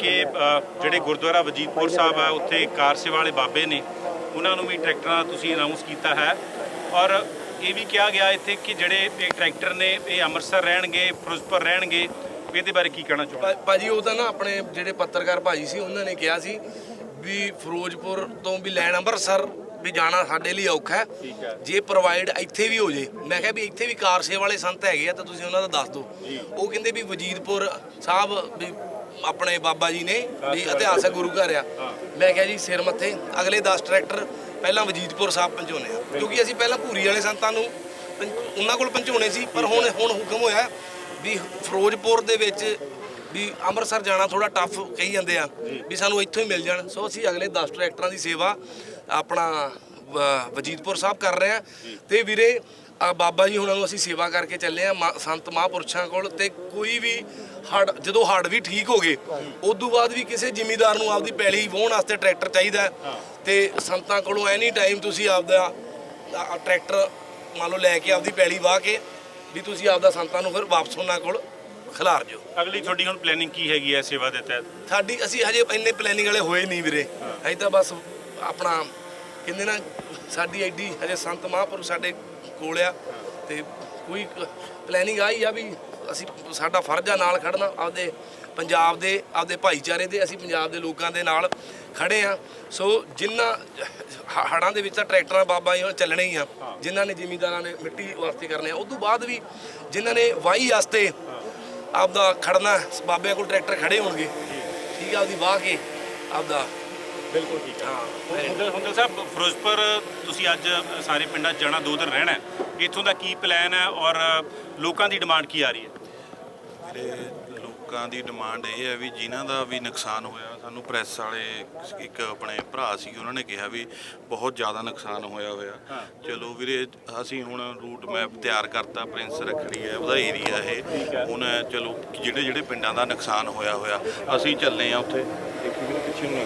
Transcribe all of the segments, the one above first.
ਕਿ ਜਿਹੜੇ ਗੁਰਦੁਆਰਾ ਵਜੀਦਪੁਰ ਸਾਹਿਬ ਆ ਉੱਥੇ ਕਾਰ ਸੇਵਾ ਵਾਲੇ ਬਾਬੇ ਨੇ ਉਹਨਾਂ ਨੂੰ ਵੀ ਟਰੈਕਟਰਾਂ ਦਾ ਤੁਸੀਂ ਅਨਾਉਂਸ ਕੀਤਾ ਹੈ। ਔਰ ਇਹ ਵੀ ਕਿਹਾ ਗਿਆ ਇੱਥੇ ਕਿ ਜਿਹੜੇ ਇਹ ਟਰੈਕਟਰ ਨੇ ਇਹ ਅੰਮ੍ਰਿਤਸਰ ਰਹਿਣਗੇ ਫਿਰੋਜ਼ਪੁਰ ਰਹਿਣਗੇ ਇਹਦੇ ਬਾਰੇ ਕੀ ਕਹਿਣਾ ਚਾਹੁੰਦੇ ਭਾਜੀ ਉਹ ਤਾਂ ਨਾ ਆਪਣੇ ਜਿਹੜੇ ਪੱਤਰਕਾਰ ਭਾਜੀ ਸੀ ਉਹਨਾਂ ਨੇ ਕਿਹਾ ਸੀ ਵੀ ਫਿਰੋਜ਼ਪੁਰ ਤੋਂ ਵੀ ਲੈਣ ਅੰਮ੍ਰਿਤਸਰ ਵੀ ਜਾਣਾ ਸਾਡੇ ਲਈ ਔਖਾ ਹੈ। ਜੇ ਪ੍ਰੋਵਾਈਡ ਇੱਥੇ ਵੀ ਹੋ ਜੇ। ਮੈਂ ਕਿਹਾ ਵੀ ਇੱਥੇ ਵੀ ਕਾਰ ਸੇਵਾ ਵਾਲੇ ਸੰਤ ਹੈਗੇ ਆ ਤਾਂ ਤੁਸੀਂ ਉਹਨਾਂ ਦਾ ਦੱਸ ਦਿਓ। ਉਹ ਕਹਿੰਦੇ ਵੀ ਵਜੀਦਪੁਰ ਸਾਹਿਬ ਵੀ ਆਪਣੇ ਬਾਬਾ ਜੀ ਨੇ ਵੀ ਇਤਿਹਾਸਕ ਗੁਰੂ ਘਰ ਆ। ਮੈਂ ਕਿਹਾ ਜੀ, ਸਿਰ ਮੱਥੇ, ਅਗਲੇ 10 ਟਰੈਕਟਰ ਪਹਿਲਾਂ ਵਜੀਦਪੁਰ ਸਾਹਿਬ ਪਹੁੰਚਾਉਣੇ ਆ। ਕਿਉਂਕਿ ਅਸੀਂ ਪਹਿਲਾਂ ਭੂਰੀ ਵਾਲੇ ਸੰਤਾਂ ਨੂੰ ਪਹੁੰ- ਉਹਨਾਂ ਕੋਲ ਪਹੁੰਚਾਉਣੇ ਸੀ, ਪਰ ਹੁਣ ਹੁਣ ਹੁਕਮ ਹੋਇਆ ਵੀ ਫਿਰੋਜ਼ਪੁਰ ਦੇ ਵਿੱਚ ਵੀ ਅੰਮ੍ਰਿਤਸਰ ਜਾਣਾ ਥੋੜਾ ਟਫ ਕਹੀ ਜਾਂਦੇ ਆ, ਵੀ ਸਾਨੂੰ ਇੱਥੋਂ ਹੀ ਮਿਲ ਜਾਣ। ਸੋ ਅਸੀਂ ਅਗਲੇ 10 ਟਰੈਕਟਰਾਂ ਦੀ ਸੇਵਾ ਆਪਣਾ ਵਜੀਦਪੁਰ ਸਾਹਿਬ ਕਰ ਰਹੇ ਆ ਤੇ ਵੀਰੇ ਆ ਬਾਬਾ ਜੀ ਹੁਣਾਂ ਨੂੰ ਅਸੀਂ ਸੇਵਾ ਕਰਕੇ ਚੱਲੇ ਆ ਸੰਤ ਮਹਾਂਪੁਰਸ਼ਾਂ ਕੋਲ ਤੇ ਕੋਈ ਵੀ ਹੜ ਜਦੋਂ ਹੜ ਵੀ ਠੀਕ ਹੋ ਗਏ ਉਸ ਤੋਂ ਬਾਅਦ ਵੀ ਕਿਸੇ ਜ਼ਿਮੀਦਾਰ ਨੂੰ ਆਪਦੀ ਪੈਲੀ ਵਾਹੁਣ ਵਾਸਤੇ ਟਰੈਕਟਰ ਚਾਹੀਦਾ ਤੇ ਸੰਤਾਂ ਕੋਲੋਂ ਐਨੀ ਟਾਈਮ ਤੁਸੀਂ ਆਪਦਾ ਟਰੈਕਟਰ ਮੰਨ ਲਓ ਲੈ ਕੇ ਆਪਦੀ ਪੈਲੀ ਵਾਹ ਕੇ ਵੀ ਤੁਸੀਂ ਆਪਦਾ ਸੰਤਾਂ ਨੂੰ ਫਿਰ ਵਾਪਸ ਉਹਨਾਂ ਕੋਲ ਖਿਲਾਰ ਜਿਓ ਅਗਲੀ ਤੁਹਾਡੀ ਹੁਣ ਪਲੈਨਿੰਗ ਕੀ ਹੈਗੀ ਹੈ ਸੇਵਾ ਦੇ ਤਹਿਤ? ਸਾਡੀ ਅਸੀਂ ਹਜੇ ਇੰਨੇ ਪਲੈਨਿੰਗ ਵਾਲੇ ਹੋਏ ਨਹੀਂ ਵੀਰੇ। ਅਸੀਂ ਤਾਂ ਬਸ ਆਪਣਾ ਕਹਿੰਦੇ ਨਾ ਸਾਡੀ ਐਡੀ ਹਜੇ ਸੰਤ ਮਹਾਂਪੁਰਖ ਸਾਡੇ ਕੋਲ ਆ ਤੇ ਕੋਈ ਪਲੈਨਿੰਗ ਆਈ ਆ ਵੀ ਅਸੀਂ ਸਾਡਾ ਫਰਜ਼ ਆ ਨਾਲ ਖੜਨਾ, ਆਪਦੇ ਪੰਜਾਬ ਦੇ, ਆਪਦੇ ਭਾਈਚਾਰੇ ਦੇ, ਅਸੀਂ ਪੰਜਾਬ ਦੇ ਲੋਕਾਂ ਦੇ ਨਾਲ ਖੜੇ ਆ। ਸੋ ਜਿੰਨਾ ਹ- ਹੜ੍ਹਾਂ ਦੇ ਵਿੱਚ ਤਾਂ ਟਰੈਕਟਰਾਂ ਬਾਬਾ ਜੀ ਚੱਲਣੇ ਹੀ ਆ। ਜਿਨ੍ਹਾਂ ਨੇ ਜ਼ਿਮੀਂਦਾਰਾਂ ਨੇ ਮਿੱਟੀ ਵਾਸਤੇ ਕਰਨੇ ਆ। ਉਸ ਤੋਂ ਬਾਅਦ ਵੀ ਜਿਨ੍ਹਾਂ ਨੇ ਵਾਹੀ ਵਾਸਤੇ ਆਪਦਾ ਖੜਨਾ, ਬਾਬਿਆਂ ਕੋਲ ਟਰੈਕਟਰ ਖੜੇ ਹੋਣਗੇ। ਠੀਕ ਆ, ਆਪਦੀ ਵਾਹ ਕੇ ਆਪਦਾ ਬਿਲਕੁਲ ਠੀਕ ਹੈ। ਹਾਂ ਹੁੰਦਲ ਹੁੰਦਲ ਸਾਹਿਬ ਫਿਰੋਜ਼ਪੁਰ ਤੁਸੀਂ ਅੱਜ ਸਾਰੇ ਪਿੰਡਾਂ 'ਚ ਜਾਣਾ ਦੋ ਦਿਨ ਰਹਿਣਾ ਹੈ। ਇੱਥੋਂ ਦਾ ਕੀ ਪਲਾਨ ਹੈ ਔਰ ਲੋਕਾਂ ਦੀ ਡਿਮਾਂਡ ਕੀ ਆ ਰਹੀ ਹੈ? ਵੀਰੇ ਲੋਕਾਂ ਦੀ ਡਿਮਾਂਡ ਇਹ ਹੈ ਵੀ ਜਿਨ੍ਹਾਂ ਦਾ ਵੀ ਨੁਕਸਾਨ ਹੋਇਆ ਸਾਨੂੰ ਪ੍ਰੈਸ ਵਾਲੇ ਇੱਕ ਆਪਣੇ ਭਰਾ ਸੀ ਉਹਨਾਂ ਨੇ ਕਿਹਾ ਵੀ ਬਹੁਤ ਜ਼ਿਆਦਾ ਨੁਕਸਾਨ ਹੋਇਆ ਹੋਇਆ। ਚਲੋ ਵੀਰੇ ਅਸੀਂ ਹੁਣ ਰੂਟ ਮੈਪ ਤਿਆਰ ਕਰਤਾ ਪ੍ਰਿੰਸ ਰਖੜੀ ਹੈ ਉਹਦਾ ਏਰੀਆ ਇਹ। ਹੁਣ ਚਲੋ ਜਿਹੜੇ ਜਿਹੜੇ ਪਿੰਡਾਂ ਦਾ ਨੁਕਸਾਨ ਹੋਇਆ ਹੋਇਆ ਅਸੀਂ ਚੱਲੇ ਆ ਉੱਥੇ। ਦੇਖੀ ਵੀਰੇ ਪਿੱਛੇ ਨੂੰ ਨਾ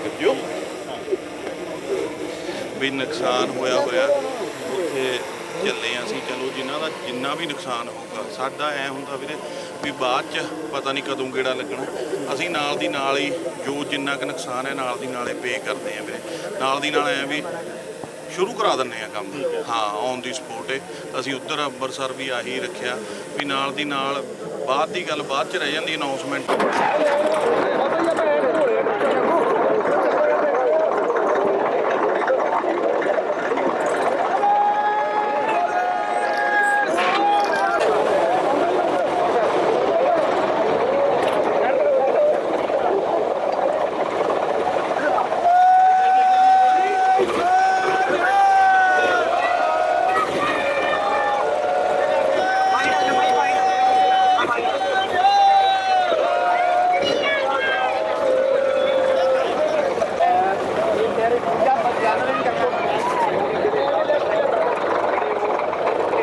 ਵੀ ਨੁਕਸਾਨ ਹੋਇਆ ਹੋਇਆ। ਉੱਥੇ ਚੱਲੇ ਹਾਂ ਅਸੀਂ। ਚਲੋ ਜਿਨ੍ਹਾਂ ਦਾ ਜਿੰਨਾ ਵੀ ਨੁਕਸਾਨ ਹੋਊਗਾ ਸਾਡਾ ਐ ਹੁੰਦਾ ਵੀਰੇ ਵੀ ਬਾਅਦ ਚ ਪਤਾ ਨਹੀਂ ਕਦੋਂ ਗੇੜਾ ਲੱਗਣਾ। ਅਸੀਂ ਨਾਲ ਦੀ ਨਾਲ ਹੀ ਜੋ ਜਿੰਨਾ ਕੁ ਨੁਕਸਾਨ ਹੈ ਨਾਲ ਦੀ ਨਾਲੇ ਪੇ ਕਰਦੇ ਆ ਵੀਰੇ। ਨਾਲ ਦੀ ਨਾਲ ਐ ਵੀ ਸ਼ੁਰੂ ਕਰਾ ਦਿੰਨੇ ਆ ਕੰਮ। ਹਾਂ। ਔਨ ਦੀ ਸਪੋਟ ਹੈ ਅਸੀਂ ਉੱਧਰ ਅੰਮ੍ਰਿਤਸਰ ਵੀ ਆਹੀ ਰੱਖਿਆ ਵੀ ਨਾਲ ਦੀ ਨਾਲ ਬਾਅਦ ਦੀ ਗੱਲ ਬਾਅਦ ਚ ਰਹਿ ਜਾਂਦੀ ਅਨਾਉਂਸਮੈਂਟ